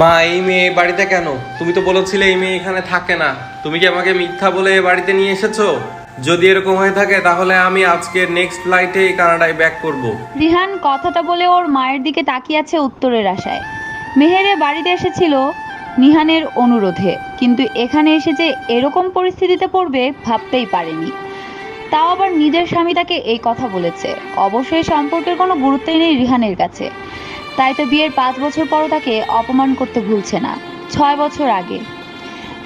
মা, এই মেয়ে বাড়িতে কেন? তুমি তো বলেছিলে এই মেয়ে এখানে থাকে না। তুমি কি আমাকে মিথ্যা বলে বাড়িতে নিয়ে এসেছ? যদি এরকম হয়ে থাকে, তাহলে আমি আজকে নেক্সট ফ্লাইটে কানাডায় ব্যাক করব। রিহান কথাটা বলে ওর মায়ের দিকে তাকিয়ে আছে উত্তরের আশায়। মেহেরে বাড়িতে এসেছিল নিহানের অনুরোধে, কিন্তু এখানে এসে যে এরকম পরিস্থিতিতে পড়বে ভাবতেই পারেনি। তাও আবার নিজের স্বামী তাকে এই কথা বলেছে। অবশ্যই সম্পর্কের কোনো গুরুত্বই নেই রিহানের কাছে। তাই তো বিয়ের পাঁচ বছর পরও তাকে অপমান করতে ভুলছে না। ছয় বছর আগে।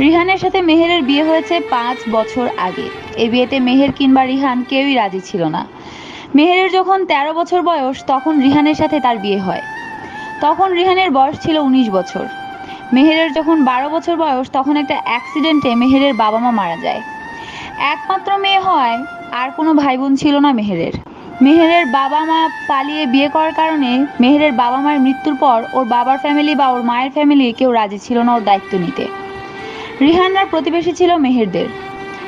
রিহানের সাথে মেহেরের বিয়ে হয়েছে পাঁচ বছর আগে। এ বিয়েতে মেহের কিংবা রিহান কেউই রাজি ছিল না। মেহেরের যখন তেরো বছর বয়স, তখন রিহানের সাথে তার বিয়ে হয়। তখন রিহানের বয়স ছিল উনিশ বছর। মেহেরের যখন বারো বছর বয়স, তখন একটা অ্যাক্সিডেন্টে মেহেরের বাবা মা মারা যায়। একমাত্র মেয়ে হয় আর কোনো ভাই বোন ছিল না মেহেরের। মেহেরের বাবা মা পালিয়ে বিয়ে করার কারণে মেহেরের বাবা মায়ের মৃত্যুর পর ওর বাবার ফ্যামিলি বা ওর মায়ের ফ্যামিলি কেউ রাজি ছিল না ওর দায়িত্ব নিতে। রিহানরা প্রতিবেশী ছিল মেহেরদের।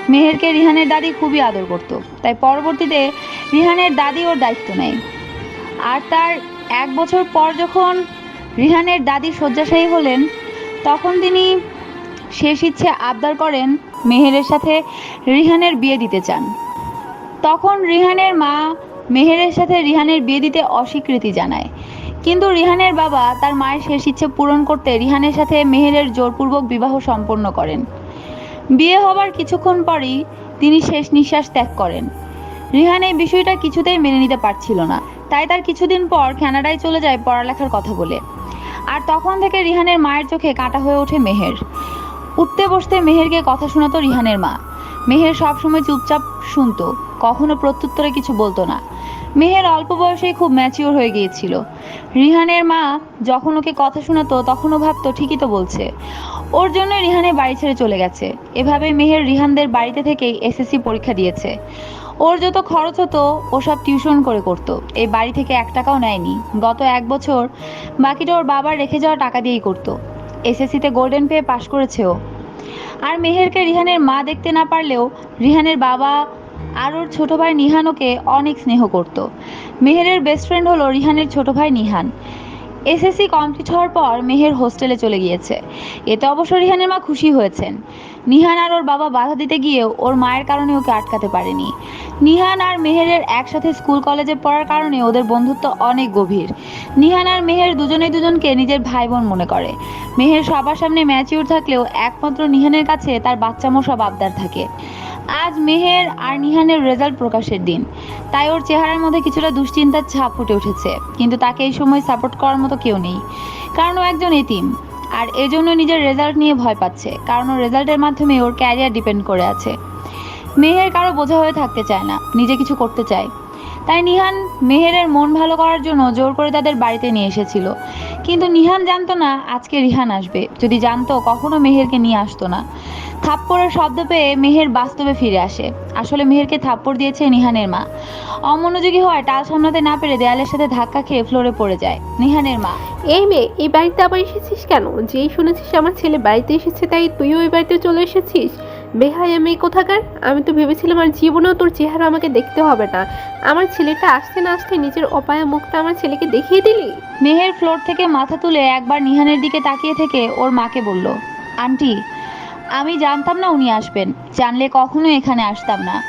মেহেরকে রিহানের দাদি খুবই আদর করত। তাই পরবর্তীতে রিহানের দাদি ওর দায়িত্ব নেয়। আর তার এক বছর পর যখন রিহানের দাদি শয্যাশায়ী হলেন, তখন তিনি শেষ ইচ্ছে আবদার করেন মেহেরের সাথে রিহানের বিয়ে দিতে চান। তখন রিহানের মা মেহেরের সাথে রিহানের বিয়ে দিতে অস্বীকৃতি জানায়। কিন্তু রিহানের বাবা তার মায়ের শেষ ইচ্ছে পূরণ করতে রিহানের সাথে মেহেরের জোরপূর্বক বিবাহ সম্পন্ন করেন। বিয়ে হবার কিছুক্ষণ পরই তিনি শেষ নিঃশ্বাস ত্যাগ করেন। রিহান এই বিষয়টা কিছুতেই মেনে নিতে পারছিল না। তাই তার কিছুদিন পর কানাডায় চলে যায় পড়ালেখার কথা বলে। আর তখন থেকে রিহানের মায়ের চোখে কাঁটা হয়ে ওঠে মেহের। উঠতে বসতে মেহেরকে কথা শোনাতো রিহানের মা। মেহের সবসময় চুপচাপ শুনতো, কখনো প্রত্যুত্তরে কিছু বলতো না। মেহের অল্প বয়সেই খুব ম্যাচিওর হয়ে গিয়েছিল। রিহানের মা যখন ওকে কথা শোনাতো, তখনও ভাবতো, ঠিকই তো বলছে। ওর জন্য রিহানের বাড়ি ছেড়ে চলে গেছে। এভাবে মেহের রিহানদের বাড়িতে থেকেই এসএসসি পরীক্ষা দিয়েছে। ওর যত খরচ হতো, ও সব টিউশন করে করতো। এই বাড়ি থেকে এক টাকাও নেয়নি। গত এক বছর বাকিটা ওর বাবার রেখে যাওয়া টাকা দিয়েই করতো। এসএসসিতে গোল্ডেন পেয়ে পাশ করেছে ও। আর মেহেরকে রিহানের মা দেখতে না পারলেও রিহানের বাবা আর ওর ছোট ভাই নিহানোকে অনেক স্নেহ করত। মেহেরের বেস্ট ফ্রেন্ড হলো রিহানের ছোট ভাই নিহান। এসএসসি কমপ্লিট হওয়ার পর মেহের হোস্টেলে চলে গিয়েছে। এতে অবশ্য রিহানের মা খুশি হয়েছেন। নিহান আর ওর বাবা বাধা দিতে গিয়েও ওর মায়ের কারণে ওকে আটকাতে পারেনি। নিহান আর মেহেরের একসাথে স্কুল কলেজে পড়ার কারণে ওদের বন্ধুত্ব অনেক গভীর। নিহান আর মেহের দুজনেই দুজনকে নিজের ভাই বোন মনে করে। মেহের সবার সামনে ম্যাচিউর থাকলেও একমাত্র নিহানের কাছে তার বাচ্চামো সব আবদার থাকে। আজ মেহের আর নিহানের রেজাল্ট প্রকাশের দিন। তাই ওর চেহারার মধ্যে কিছুটা দুশ্চিন্তার ছাপ ফুটে উঠেছে। কিন্তু তাকে এই সময় সাপোর্ট করার মতো কেউ নেই। কারণ ও একজন এতিম। আর এজন্য নিজের রেজাল্ট নিয়ে ভয় পাচ্ছে, কারণ ওর রেজাল্টের মাধ্যমে ওর ক্যারিয়ার ডিপেন্ড করে আছে। মেহের কারও বোঝা হয়ে থাকতে চায় না, নিজে কিছু করতে চায়। তাই নিহান মেহেরের মন ভালো করার জন্য জোর করে তাদের বাড়িতে নিয়ে এসেছিল। কিন্তু নিহান জানতো না আজকে রিহান আসবে, যদি জানতো কখনো মেহেরকে নিয়ে আসতো না। থাপ্পড়ের শব্দ পেয়ে মেহের বাস্তবে ফিরে আসে। আসলে মেহেরকে থাপ্পড় দিয়েছে নিহানের মা। অমনোযোগী হয় টাল সামলাতে না পেরে দেয়ালের সাথে ধাক্কা খেয়ে ফ্লোরে পড়ে যায় নিহানের মা। এই মেয়ে এই বাড়িতে আবার এসেছিস কেন? যেই শুনেছিস আমার ছেলে বাড়িতে এসেছে তাই তুইও এই বাড়িতে চলে এসেছিস? বেহাই আমি কোথাকার? আমি তো ভেবেছিলাম আর জীবনেও তোর চেহারা আমাকে দেখতে হবে না। আমার ছেলেটা আসতে না আসতে নিজের অপায়া মুখটা আমার ছেলেকে দেখিয়ে দিলি? মেহের ফ্লোর থেকে মাথা তুলে একবার নিহানের দিকে তাকিয়ে থেকে ওর মাকে বলল আন্টি আমি জানতাম না উনি আসবেন। জানলে কখনো এখানে আসতাম না।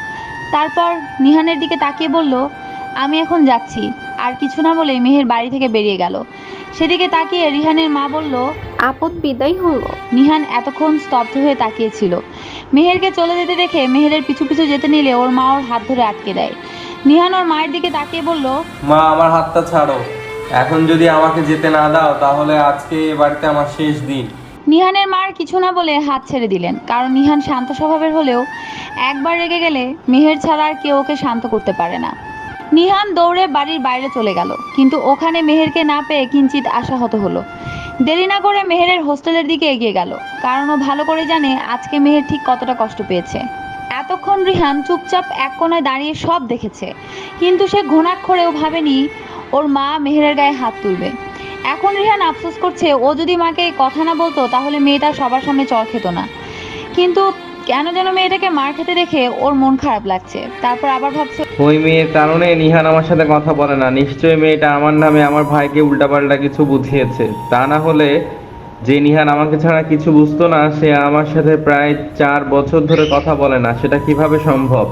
তারপর নিহানের দিকে তাকিয়ে বলল আমি এখন যাচ্ছি। আর কিছু না বলে মেহের বাড়ি থেকে বেরিয়ে গেল। সেদিকে তাকিয়ে রিহানের মা বলল আপদ বিদায় হলো। নিহান এতক্ষণ স্তব্ধ হয়ে তাকিয়েছিল। মেহেরকে চলে যেতে দেখে মেহেরের পিছু পিছু যেতে নিলে ওর মা ওর হাত ধরে আটকে দেয়। নিহান ওর মায়ের দিকে তাকিয়ে বলল মা আমার হাতটা ছাড়ো। এখন যদি আমাকে যেতে না দাও তাহলে আজকে এ বাড়িতে আমার শেষ দিন। নিহানের মার কিছু না বলে হাত ছেড়ে দিলেন, কারণ নিহান শান্ত স্বভাবের হলেও একবার রেগে গেলে মেহের ছাড়া আর কেউ ওকে শান্ত করতে পারে না। নিহান দৌড়ে বাড়ির বাইরে চলে গেল, কিন্তু ওখানে মেহেরকে না পেয়ে কিঞ্চিত আশাহত হলো। দেরি না করে মেহেরের হোস্টেলের দিকে এগিয়ে গেল, কারণ ও ভালো করে জানে আজকে মেহের ঠিক কতটা কষ্ট পেয়েছে। এতক্ষণ রিহান চুপচাপ এক কোনায় দাঁড়িয়ে সব দেখেছে, কিন্তু সে ঘোনাক্ষরেও ভাবেনি ওর মা মেহেরের গায়ে হাত তুলবে। এখন রিহান আফসোস করছে, ও যদি মাকে কথা না বলতো, তাহলে মেয়েটা সবার সামনে চর খেত না। কিন্তু কেন যেন মেয়েটাকে মার খেতে দেখে ওর মন খারাপ লাগছে। তারপর আবার ভাবছে ওই মেয়ের কারণে নিহান আমার সাথে কথা বলে না। নিশ্চয়ই মেয়েটা আমার নামে আমার ভাইকে উল্টাপাল্টা কিছু বুঝিয়েছে। তা না হলে যে নিহান আমাকে ছাড়া কিছু বুঝতো না, সে আমার সাথে প্রায় চার বছর ধরে কথা বলে না। সেটা কীভাবে সম্ভব?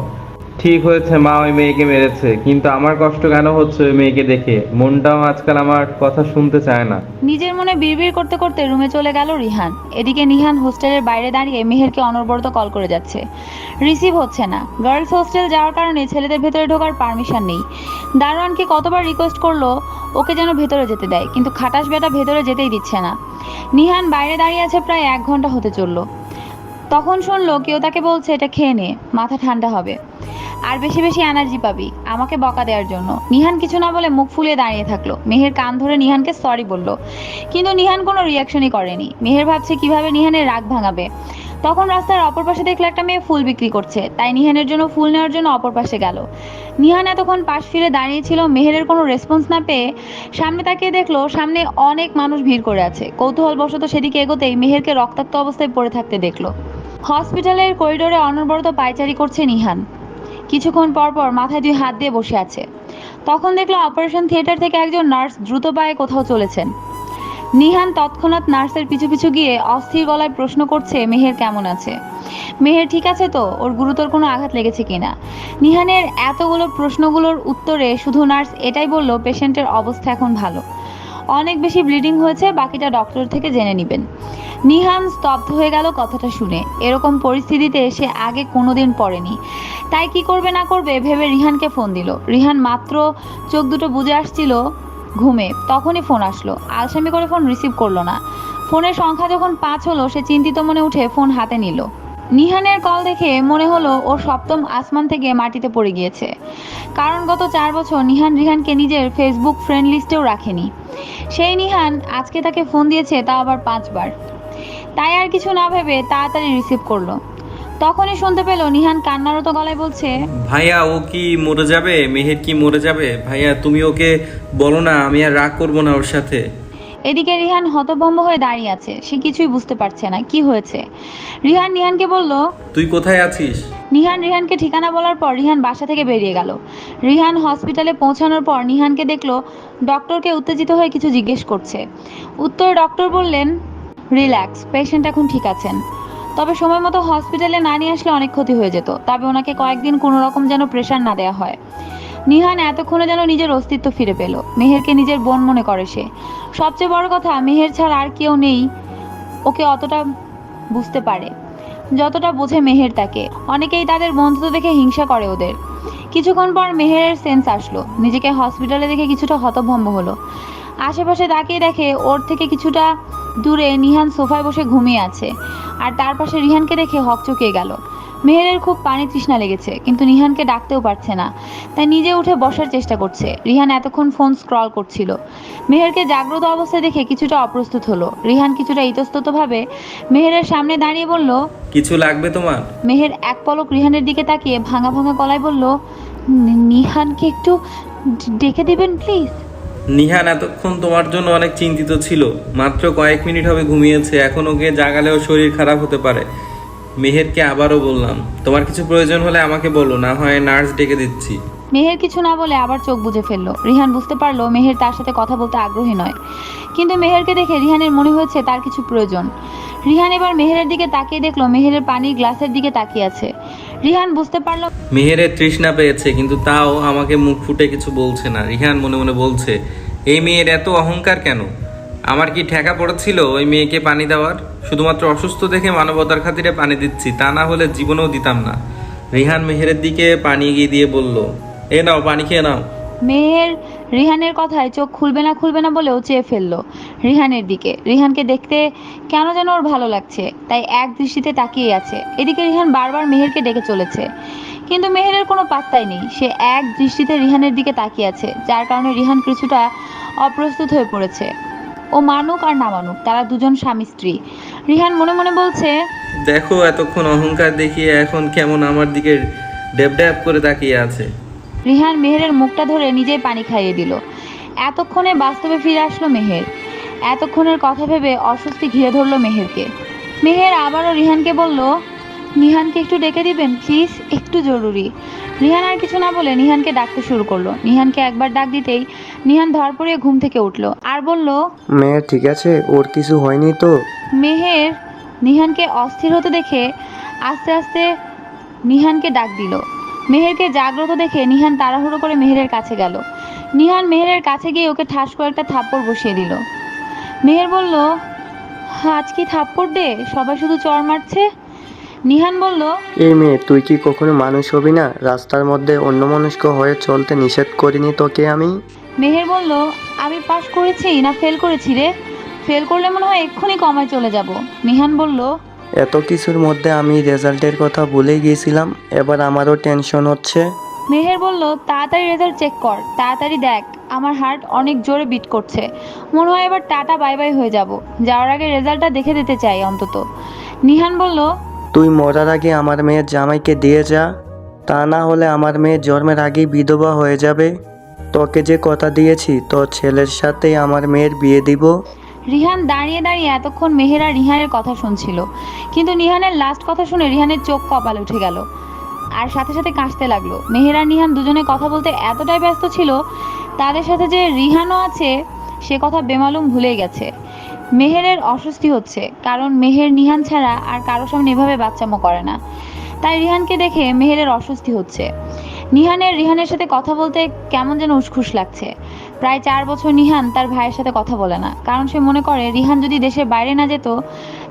ঠিক হয়েছে, মা ওই মেয়েকে মেরেছে। কিন্তু আমার কষ্ট কেন হচ্ছে ওই মেয়েকে দেখে? মনটাও আজকাল আমার কথা শুনতে চায় না। নিজের মনে বিড়বিড় করতে করতে রুমে চলে গেল রিহান। এদিকে নিহান হোস্টেলের বাইরে দাঁড়িয়ে মেহেরকে অনবরত কল করে যাচ্ছে। রিসিভ হচ্ছে না। গার্লস হোস্টেল যাওয়ার কারণে ছেলেদের ভেতরে ঢোকার পারমিশন নেই। দারোয়ানকে কতবার রিকোয়েস্ট করল, ওকে যেন ভেতরে যেতে দেয়, কিন্তু খাটাস বেটা ভেতরে যেতেই দিচ্ছে না। নিহান বাইরে দাঁড়িয়ে আছে প্রায় এক ঘণ্টা হতে চলল। তখন শুনলো কেউ তাকে বলছে, এটা খেয়ে নে, মাথা ঠান্ডা হবে। আর বেশি বেশি এনার্জি পাবি, আমাকে বকা দেওয়ার জন্য। নিহান কিছু না বলে মুখ ফুলিয়ে দাঁড়িয়ে থাকল। মেহের কান ধরে নিহানকে সরি বলল। কিন্তু নিহান কোনো রিয়াকশনই করেনি। মেহের ভাবছে কীভাবে নিহানের রাগ ভাঙাবে। তখন রাস্তার অপর পাশে দেখল একটা মেয়ে ফুল বিক্রি করছে। তাই নিহানের জন্য ফুল নেওয়ার জন্য অপর পাশে গেল। নিহান এতক্ষণ পাশ ফিরে দাঁড়িয়েছিল। মেহেরের কোনো রেসপন্স না পেয়ে সামনে তাকিয়ে দেখল, সামনে অনেক মানুষ ভিড় করে আছে। কৌতূহলবশত সেদিকে এগোতেই মেহেরকে রক্তাক্ত অবস্থায় পড়ে থাকতে দেখল। হসপিটালের করিডোরে অনবরত পায়চারি করছে নিহান। কিছুক্ষণ পর পর মাথায় দুই হাত দিয়ে বসে আছে। তখন দেখল অপারেশন থিয়েটার থেকে একজন নার্স দ্রুত পায়ে কোথাও চলেছেন। নিহান তৎক্ষণাৎ নার্সের পিছু পিছু গিয়ে অস্থির গলায় প্রশ্ন করছে, মেহের কেমন আছে? মেহের ঠিক আছে তো? ওর গুরুতর কোনো আঘাত লেগেছে কিনা নিহানের এতগুলো প্রশ্নগুলোর উত্তরে শুধু নার্স এটাই বলল, পেশেন্টের অবস্থা এখন ভালো। অনেক বেশি ব্লিডিং হয়েছে, বাকিটা ডক্টর থেকে জেনে নেবেন। নিহান স্তব্ধ হয়ে গেল কথাটা শুনে। এরকম পরিস্থিতিতে সে আগে কোনোদিন পড়েনি। তাই কি করবে না করবে ভেবে রিহানকে ফোন দিল। রিহান মাত্র চোখ দুটো বুঝে আসছিল ঘুমে। তখনই ফোন আসলো। আলসামি করে ফোন রিসিভ করল না। ফোনের সংখ্যা যখন পাঁচ হলো, সে চিন্তিত মনে উঠে ফোন হাতে নিল। নিহানের কল দেখে মনে হলো ও সপ্তম আসমান থেকে মাটিতে পড়ে গিয়েছে। কারণ গত চার বছর নিহান রিহানকে নিজের ফেসবুক ফ্রেন্ড লিস্টেও রাখেনি। সেই নিহান আজকে তাকে ফোন দিয়েছে তা আবার পাঁচবার। তাই আর কিছু না ভেবে তাড়াতাড়ি রিসিভ করল। তখনই শুনতে পেল নিহান কান্নারত গলায় বলছে ভাইয়া ও কি মরে যাবে? মেহের কি মরে যাবে? ভাইয়া তুমি ওকে বলো না আমি আর রাগ করব না ওর সাথে। এদিকে রিহান হতভম্ব হয়ে দাঁড়িয়ে আছে। সে কিছুই বুঝতে পারছে না কি হয়েছে? রিহান নিহানকে বলল তুই কোথায় আছিস? নিহান রিহানকে ঠিকানা বলার পর রিহান বাসা থেকে বেরিয়ে গেল। রিহান হসপিটালে পৌঁছানোর পর নিহানকে দেখল ডক্টরকে উত্তেজিত হয়ে কিছু জিজ্ঞেস করছে। উত্তরে ডক্টর বললেন রিল্যাক্স পেশেন্ট এখন ঠিক আছেন। তবে সময় মতো হসপিটালে না নিয়ে আসলে অনেক ক্ষতি হয়ে যেত। তবে ওনাকে কয়েকদিন কোনো রকম যেন প্রেশার না দেওয়া হয়। নিহান এতক্ষণে যেন নিজের অস্তিত্ব ফিরে পেল। মেহেরকে নিজের বোন মনে করে সে। সবচেয়ে বড় কথা, মেহের ছাড়া আর কেউ নেই। ওকে অতটা বুঝতে পারে। যতটা বোঝে মেহের তাকে। অনেকেই তাদের বন্ধুত্ব দেখে হিংসা করে ওদের। কিছুক্ষণ পর মেহেরের সেন্স আসলো। নিজেকে হসপিটালে দেখে কিছুটা হতভম্ব হলো। আশেপাশে তাকিয়ে দেখে ওর থেকে কিছুটা দূরে নিহান সোফায় বসে ঘুমিয়ে আছে। আর তার পাশে রিহানকে দেখে হকচকিয়ে গেল। মেহেরের খুব পানি তৃষ্ণা লেগেছে কিন্তু নিহানকে ডাকতেও পারছে না। তাই নিজে উঠে বসার চেষ্টা করছে। রিহান এতক্ষণ ফোন স্ক্রল করছিল। মেহেরকে জাগ্রত অবস্থায় দেখে কিছুটা অপ্রস্তুত হলো। রিহান কিছুটা ইতস্ততভাবে মেহেরের সামনে দাঁড়িয়ে বলল কিছু লাগবে তোমার? মেহের এক পলক রিহানের দিকে তাকিয়ে ভাঙা ভাঙা গলায় বলল নিহানকে একটু ডেকে দিবেন প্লিজ? নিহান এতক্ষণ তোমার জন্য অনেক চিন্তিত ছিল। মাত্র কয়েক মিনিট হবে ঘুমিয়েছে, এখন ওকে জাগালেও শরীর খারাপ হতে পারে। মেহেরকে আবারও বললাম, তোমার কিছু প্রয়োজন হলে আমাকে বলো, না হয় নার্স ডেকে দিচ্ছি। মেহের কিছু না বলে আবার চোখ বুজে ফেলল। রিহান বুঝতে পারল মেহের তার সাথে কথা বলতে আগ্রহী নয়। কিন্তু মেহেরকে দেখে রিহানের মনে হয়েছে তার কিছু প্রয়োজন। রিহান এবার মেহেরের দিকে তাকিয়ে দেখল মেহেরের পানির গ্লাসের দিকে তাকিয়ে আছে। রিহান বুঝতে পারল মেহেরের তৃষ্ণা পেয়েছে, কিন্তু তাও আমাকে মুখ ফুটে কিছু বলছে না। রিহান মনে মনে বলছে, এই মেয়ের এত অহংকার কেন? আমার কি ঠেকা পড়েছিল ওই মেয়েকে পানি দেওয়ার? শুধুমাত্র অসুস্থ দেখে মানবতার খাতিরে পানি দিচ্ছি, তা না হলে জীবনেও দিতাম না। রিহান মেহেরের দিকে পানি এগিয়ে দিয়ে বলল এ নাও পানি খেয়ে নাও। মেহের রিহানের কথায় চোখ খুলবে না খুলবে না বলেও চেয়ে ফেলল রিহানের দিকে। রিহানকে দেখতে কেন যেন ওর ভালো লাগছে তাই এক দৃষ্টিতে তাকিয়ে আছে। এদিকে রিহান বারবার মেহেরকে ডেকে চলেছে কিন্তু মেহেরের কোনো পাত্তাই নেই। সে এক দৃষ্টিতে রিহানের দিকে তাকিয়ে আছে যার কারণে রিহান কিছুটা অপ্রস্তুত হয়ে পড়েছে। ও মানুক আর না মানুক তারা দুজন স্বামী স্ত্রী। রিহান মনে মনে বলছে দেখো এতক্ষণ অহংকার দেখিয়ে এখন কেমন আমার দিকে ড্যাব ড্যাব করে তাকিয়ে আছে। রিহান মেহেরের মুখটা ধরে নিজেই পানি খাইয়ে দিল। এতক্ষণে বাস্তবে ফিরে আসলো মেহের। এতক্ষণের কথা ভেবে অস্বস্তি ঘিরে ধরলো মেহেরকে। মেহের আবারও রিহানকে বলল নিহানকে একটু ডেকে দিবেন প্লিজ? একটু জরুরি। নিহান আর কিছু না বলে নিহানকে ডাকতে শুরু করল। নিহানকে একবার ডাক দিতেই নিহান ধর পড়িয়ে ঘুম থেকে উঠল আর বলল মেয়ে ঠিক আছে ওর কিছু হয়নি তো? মেহের নিহানকে অস্থির হতে দেখে আস্তে আস্তে নিহানকে ডাক দিল। মেহেরকে জাগ্রত দেখে নিহান তাড়াহুড়ো করে মেহেরের কাছে গেল। নিহান মেহেরের কাছে গিয়ে ওকে ঠাস করে একটা থাপ্পড় বসিয়ে দিল। মেহের বলল আজ কি থাপ্পড় দে? সবাই শুধু চর মারছে? নিহান বলল এই মেয়ে তুই কি কখনো মানুষ হবি না? রাস্তার মধ্যে অন্য অন্যমনস্ক হয়ে চলতে নিষেধ করিনি তোকে আমি? মেহের বলল আমি পাস করেছি না ফেল করেছি রে? ফেল করলে মনে হয় এক্ষুনি কমায় চলে যাব। নিহান বলল এত কিছুর মধ্যে আমি রেজাল্টের কথা ভুলে গিয়েছিলাম এবার আমারও টেনশন হচ্ছে। মেহের বলল তাড়াতাড়ি রেজাল্ট চেক কর তাড়াতাড়ি দেখ আমার হার্ট অনেক জোরে বিট করছে। মনে হয় এবার টাটা বাই বাই হয়ে যাব। যাওয়ার আগে রেজাল্টটা দেখে দিতে চাই অন্তত। নিহান বলল তুই মরার আগে আমার মেয়ের জামাইকে দিয়ে যা তা না হলে আমার মেয়ে জন্মের আগেই বিধবা হয়ে যাবে। তোকে যে কথা দিয়েছি তোর ছেলের সাথেই আমার মেয়ের বিয়ে দিব। রিহান দাঁড়িয়ে দাঁড়িয়ে এতক্ষণ মেহেরা রিহানের কথা শুনছিল। কিন্তু নিহানের লাস্ট কথা শুনে রিহানের চোখ কপাল উঠে গেল। আর সাথে সাথে কাশতে লাগল। মেহেরা নিহান দুজনে কথা বলতে এতটাই ব্যস্ত ছিল, তাদের সাথে যে রিহানও আছে, সে কথা বেমালুম ভুলেই গেছে। মেহেরের অস্বস্তি হচ্ছে, কারণ মেহের নিহান ছাড়া আর কারও সামনে এভাবে বাচ্চামো করে না। তাই রিহানকে দেখে মেহেরের অস্বস্তি হচ্ছে। নিহানের রিহানের সাথে কথা বলতে কেমন যেন উসখুস লাগছে। প্রায় চার বছর নিহান তার ভাইয়ের সাথে কথা বলে না। কারণ সে মনে করে রিহান যদি দেশের বাইরে না যেত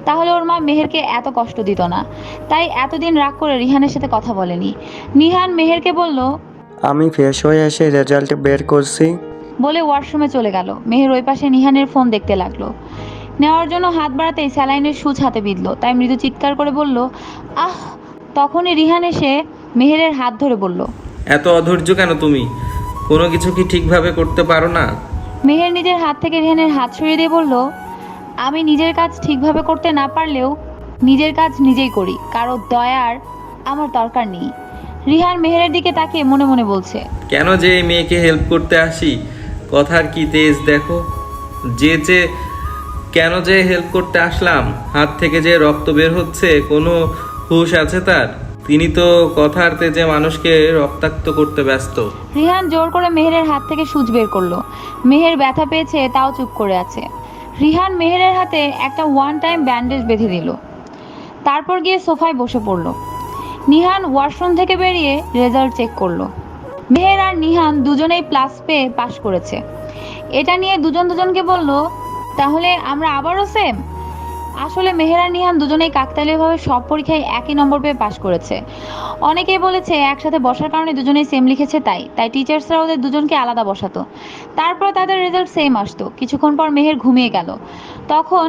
তাহলে ওর মা মেহেরকে এত কষ্ট দিত না। তাই এতদিন রাগ করে রিহানের সাথে কথা বলেনি। নিহান মেহেরকে বলল আমি ফ্রেশ হয়ে এসে রেজাল্ট বের করছি। বলে ওয়াশরুমে চলে গেল। মেহের ওই পাশে নিহানের ফোন দেখতে লাগল। নেওয়ার জন্য হাত বাড়াতেই স্যালাইনের সুচ হাতে বিঁধলো। তাই মৃদু চিৎকার করে বলল আহ! তখনই রিহান এসে মেহেরের হাত ধরে বলল এত অধৈর্য কেন তুমি? কোনো কিছু কি ঠিকভাবে করতে পারো না? মেহের নিজের হাত থেকে রিহানের হাত সরিয়ে দিয়ে বলল আমি নিজের কাজ ঠিকভাবে করতে না পারলেও নিজের কাজ নিজেই করি। কারও দয়ার আমার দরকার নেই। রিহান মেহেরের দিকে তাকিয়ে মনে মনে বলছে কেন যে এই মেয়েকে হেল্প করতে আসি? কথার কি তেজ দেখো? যে যে কেন যে হেল্প করতে আসলাম? হাত থেকে যে রক্ত বের হচ্ছে কোনো হুশ আছে তার? তিনি তো কথার যে মানুষকে রক্তাক্ত করতে ব্যস্ত। রিহান জোর করে মেহেরের হাত থেকে সুচ বের করল। মেহের ব্যথা পেয়েছে, তাও চুপ করে আছে। রিহান মেহেরের হাতে একটা ওয়ান টাইম ব্যান্ডেজ বেঁধে দিল। তারপর গিয়ে সোফায় বসে পড়ল। নিহান ওয়াশরুম থেকে বেরিয়ে রেজাল্ট চেক করল। মেহের আর নিহান দুজনেই প্লাস পেয়ে পাশ করেছে। এটা নিয়ে দুজন দুজনকে বলল, তাহলে আমরা আবারও সেম আসলে মেহের নিহান দুজনেই কাকতালীয়ভাবে সব পরীক্ষায় একই নম্বর পেয়ে পাশ করেছে। অনেকেই বলেছে একসাথে বসার কারণে দুজনেই সেম লিখেছে তাই তাই টিচার্সরা ওদের দুজনকে আলাদা বসাতো। তারপর তাদের রেজাল্ট সেম আসতো। কিছুক্ষণ পর মেহের ঘুমিয়ে গেল। তখন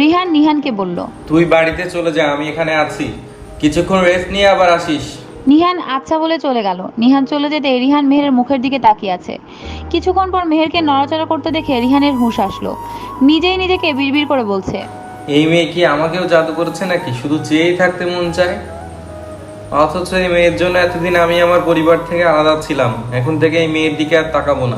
রিহান নিহানকে বলল তুই বাড়িতে চলে যা আমি এখানে আছি। কিছুক্ষণ রেস্ট নিয়ে আবার আসিস। নিহান আচ্ছা বলে চলে গেল। নিহান চলে যেতে রিহান মেহের মুখের দিকে তাকিয়ে আছে। কিছুক্ষণ পর মেহেরকে নড়াচড়া করতে দেখে রিহানের হুঁশ আসলো। নিজেই নিজেকে বিড়বিড় করে বলছে এই মেয়ে কি আমাকেও জাদু করেছে নাকি? শুধু চেয়েই থাকতে মন চায়? অথচ এই মেয়ের জন্য এতদিন আমি আমার পরিবার থেকে আলাদা ছিলাম। এখন থেকে এই মেয়ের দিকে আর তাকাবো না।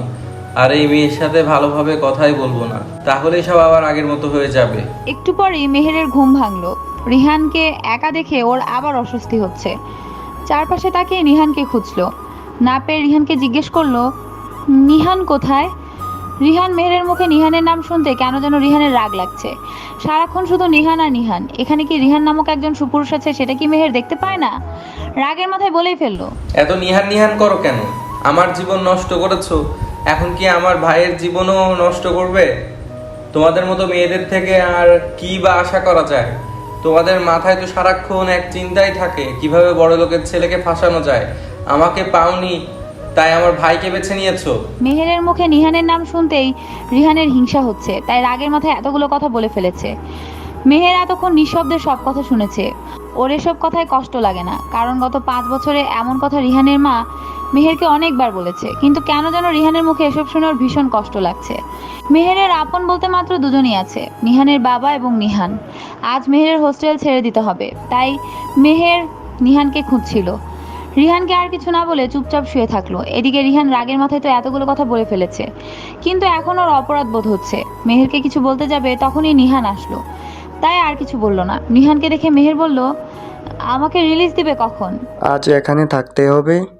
আর এই মেয়ের সাথে ভালোভাবে কথাই বলব না। তাহলেই সব আবার আগের মতো হয়ে যাবে। একটু পরেই মেহেরের ঘুম ভাঙলো। রিহানকে একা দেখে ওর আবার অস্বস্তি হচ্ছে। চারপাশে তাকিয়ে রিহানকে খুঁজলো। না পেয়ে রিহানকে জিজ্ঞেস করল, নিহান কোথায়? রিহান মেহেরের মুখে নিহানের নাম শুনতে কেন যেন রিহানের রাগ লাগছে। সারাক্ষণ শুধু নিহান আর নিহান। এখানে কি রিহান নামক একজন সুপুরুষ আছে সেটা কি মেহের দেখতে পায় না? রাগের মাথায় বলেই ফেলল। এত নিহান নিহান করো কেন? আমার জীবন নষ্ট করেছ। এখন কি আমার ভাইয়ের জীবনও নষ্ট করবে? তোমাদের মতো মেয়েদের থেকে আর কি বা আশা করা যায়? তোমাদের মাথায় তো সারাক্ষণ এক চিন্তাই থাকে, কীভাবে বড় লোকের ছেলেকে ফাঁসানো যায়? আমাকে পাওনি তাই আমার ভাইকে বেছে নিয়েছো? মেহেরের মুখে নিহানের নাম শুনতেই রিহানের হিংসা হচ্ছে, তাই রাগের মাথায় এতগুলো কথা বলে ফেলেছে। মেহের এতক্ষণ নিঃশব্দে সব কথা শুনেছে। ওর এসব কথায় কষ্ট লাগে না, কারণ গত পাঁচ বছরে এমন কথা রিহানের মা মেহেরকে অনেকবার বলেছে, কিন্তু কেন যেন রিহানের মুখে এসব শুনে ওর ভীষণ কষ্ট লাগছে। মেহেরের আপন বলতে মাত্র দুজনই আছে, নিহানের বাবা এবং নিহান। আজ মেহেরের হোস্টেল ছেড়ে দিতে হবে, তাই মেহের নিহানকে খুঁজছিল। রিহানকে আর কিছু না বলে চুপচাপ শুয়ে থাকল। এদিকে রিহান রাগের মাথায় তো এতগুলো কথা বলে ফেলেছে। কিন্তু এখন ওর অপরাধ বোধ হচ্ছে। মেহেরকে কিছু বলতে যাবে তখনই নিহান আসলো। তাই আর কিছু বলল না। নিহানকে দেখে মেহের বলল, আমাকে রিলিজ দিবে কখন? আজ এখানে থাকতে হবে।